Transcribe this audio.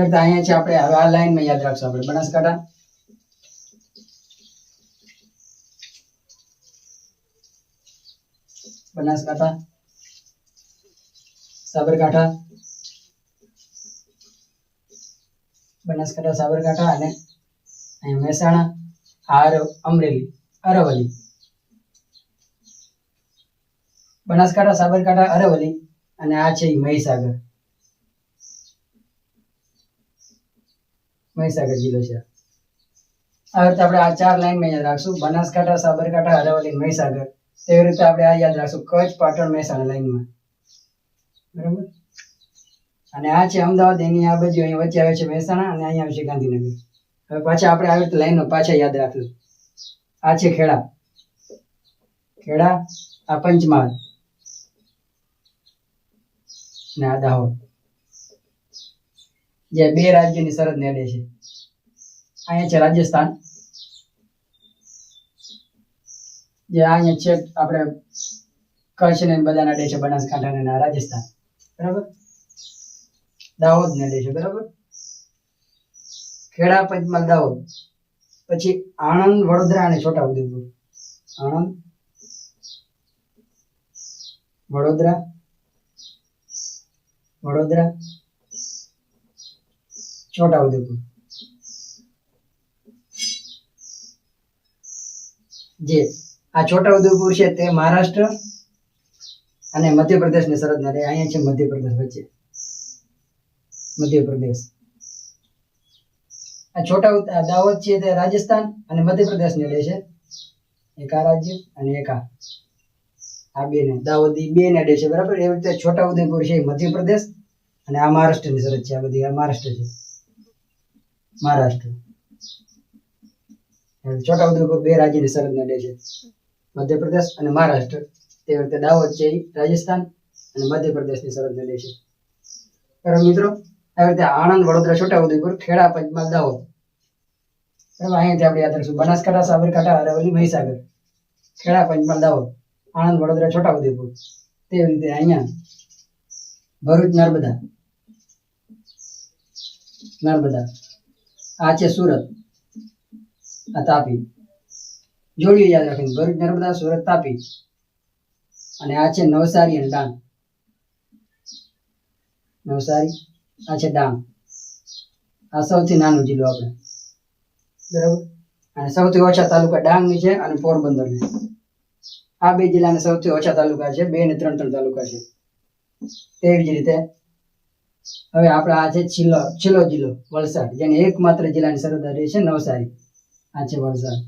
એટલે અહીંયા છે આપણે હવે આ લાઈનમાં યાદ રાખશું આપણે. બનાસકાંઠા. બનાસકાંઠા. સાબરકાંઠા. બનાસકાંઠા, સાબરકાંઠા અને અહીંયા મહેસાણા આર અમરેલી, અરવલ્લી. બનાસકાંઠા, સાબરકાંઠા, અરવલ્લી અને આ છે મહીસાગર. મહીસાગર જિલ્લો છે. આ રીતે આપણે આ ચાર લાઈનમાં યાદ રાખશું. બનાસકાંઠા, સાબરકાંઠા અરાવલી મહીસાગર. તેવી રીતે આપણે આ યાદ રાખશું. કચ્છ, પાટણ, મહેસાણા લાઈનમાં. બરાબર? અને આ છે અમદાવાદ, એની આ બાજુ અહીં વચ્ચે આવે છે મહેસાણા અને અહીંયા આવે છે ગાંધીનગર. હવે પાછા આપણે આવી રીતે લાઈનો પાછા યાદ રાખશું આ છે ખેડા. ખેડા, આ પંચમહાલ. ને આ દાહોદ. જે બે રાજ્યની સરહદ ને છે. અહીંયા છે રાજસ્થાન. જે અહીંયા છે આપણે કચ્છ ને બધા નડે છે, બનાસકાંઠા ને રાજસ્થાન. બરાબર? દાહોદ ને છે, બરાબર? ખેડા, પંચમહાલ, દાહોદ. પછી આણંદ, વડોદરા અને છોટાઉદેપુર. આણંદ, વડોદરા વડોદરા છોટાઉદેપુર જે આ છોટાઉદેપુર છે તે મહારાષ્ટ્ર અને મધ્યપ્રદેશની સરહદ નડે અહીંયા છે મધ્યપ્રદેશ, વચ્ચે. મધ્યપ્રદેશ. આ છોટા દાહોદ છે તે રાજસ્થાન અને મધ્યપ્રદેશ ને અડે છે. એક આ રાજ્ય અને એક આ. આ બે ને દાહોદ બે ને છે, બરાબર? એવી રીતે છોટા ઉદયપુર છે મધ્યપ્રદેશ અને આ મહારાષ્ટ્રની સરહદ છે આ બધી, આ મહારાષ્ટ્ર છે. મહારાષ્ટ્ર. હવે છોટા ઉદેપુર બે રાજ્યની સરહદ ને છે. મધ્યપ્રદેશ અને મહારાષ્ટ્ર. તે વખતે દાહોદ છે રાજસ્થાન અને મધ્યપ્રદેશની સરહદ ને છે. બરાબર મિત્રો? આવી રીતે આણંદ, વડોદરા છોટાઉદેપુર ખેડા, પંચમહાલ, દાહોદ. અહીંયાથી આપણે યાદ રાખશું. બનાસકાંઠા, સાબરકાંઠા, અરવલ્લી, મહીસાગર. ખેડા, પંચમહાલ, દાહોદ. આણંદ, વડોદરા છોટાઉદેપુર તેવી રીતે અહીંયા ભરૂચ, નર્મદા. નર્મદા. આ છે સુરત. આ તાપી. જોડિયું યાદ રાખીને, ભરૂચ, નર્મદા, સુરત, તાપી. અને આ છે નવસારી અને ડાંગ. નવસારી, આ છે ડાંગ. આ સૌથી નાનો જિલ્લો આપણે. બરાબર? અને સૌથી ઓછા તાલુકા ડાંગની છે અને પોરબંદરની. આ બે જિલ્લાના સૌથી ઓછા તાલુકા છે, બે ને ત્રણ ત્રણ તાલુકા છે. તેવી જ રીતે હવે આપણે આ છે છેલ્લો છેલ્લો જિલ્લો વલસાડ, જેને એકમાત્ર જિલ્લાની સરહદ રહી છે નવસારી. આ છે વલસાડ.